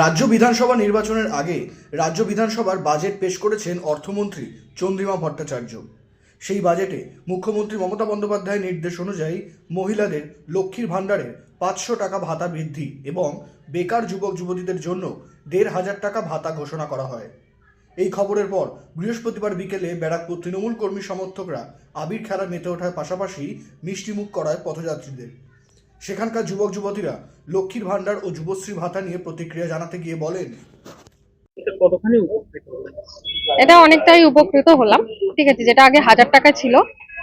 রাজ্য বিধানসভা নির্বাচনের আগে রাজ্য বিধানসভার বাজেট পেশ করেছেন অর্থমন্ত্রী চন্দ্রিমা ভট্টাচার্য। সেই বাজেটে মুখ্যমন্ত্রী মমতা বন্দ্যোপাধ্যায়ের নির্দেশ অনুযায়ী মহিলাদের লক্ষ্মীর ভাণ্ডারে পাঁচশো টাকা ভাতা বৃদ্ধি এবং বেকার যুবক যুবতীদের জন্য দেড় হাজার টাকা ভাতা ঘোষণা করা হয়। এই খবরের পর বৃহস্পতিবার বিকেলে ব্যারাকপুর তৃণমূল কর্মী সমর্থকরা আবির খেলা মেতে ওঠার পাশাপাশি মিষ্টিমুখ করায় পথযাত্রীদের। সেখানকার যুবক যুবতীরা লক্ষ্মীর ভাণ্ডার ও যুবশ্রী ভাতা নিয়ে প্রতিক্রিয়া জানাতে গিয়ে বলেন এটা কতখানি উপকৃত? এটা অনেকটাই উপকৃত হলাম। ঠিক আছে যেটা আগে হাজার টাকা ছিল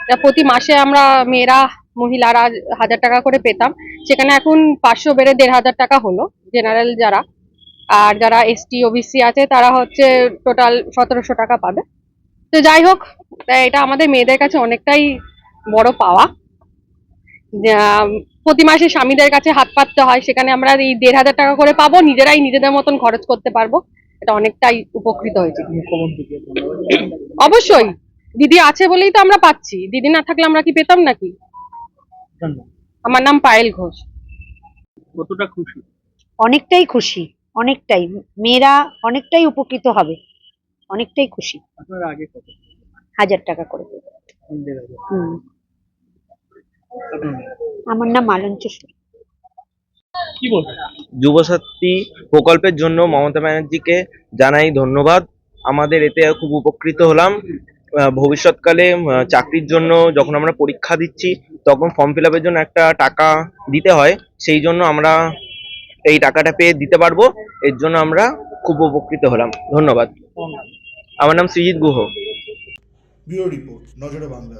এটা প্রতি মাসে আমরা মেয়েরা মহিলারা হাজার টাকা করে পেতাম। সেখানে এখন পাঁচশো বেড়ে দেড় হাজার টাকা হলো জেনারেল যারা। আর যারা এসটি ওবিসি আছে তারা হচ্ছে টোটাল সতেরোশো টাকা পাবে। তো যাই হোক তাই এটা আমাদের মেয়েদের কাছে অনেকটাই বড় পাওয়া। প্রতি মাসে স্বামীদের কাছে হাত পাততে হয় সেখানে আমরা এই দেড় হাজার টাকা করে পাবো নিজেরাই নিজেদের মতন খরচ করতে পারব। এটা অনেকটাই উপকৃত হয়েছে। অবশ্যই। দিদি আছে বলেই তো আমরা পাচ্ছি। দিদি না থাকলে আমরা কি পেতাম নাকি? আমার নাম পায়েল ঘোষ। কতটা খুশি? অনেকটাই খুশি অনেকটাই। মেয়েরা অনেকটাই উপকৃত হবে অনেকটাই খুশি। আপনারা আগে কত? হাজার টাকা করে। হুম। আমার নাম মালঞ্চ। কি বলবেন যুবশক্তি প্রকল্পের জন্য মমতা ব্যানার্জিকে জানাই ধন্যবাদ। আমাদের এতে খুব উপকৃত হলাম। ভবিষ্যৎকালে চাকরির জন্য যখন আমরা পরীক্ষা দিচ্ছি তখন ফর্ম ফিল আপের জন্য একটা টাকা দিতে হয়। সেই জন্য আমরা এই টাকাটা পেয়ে দিতে পারব। এর জন্য আমরা খুব উপকৃত হলাম। ধন্যবাদ। আমার নাম সৃজিত গুহ। ব্যুরো রিপোর্ট নজরে বাংলা।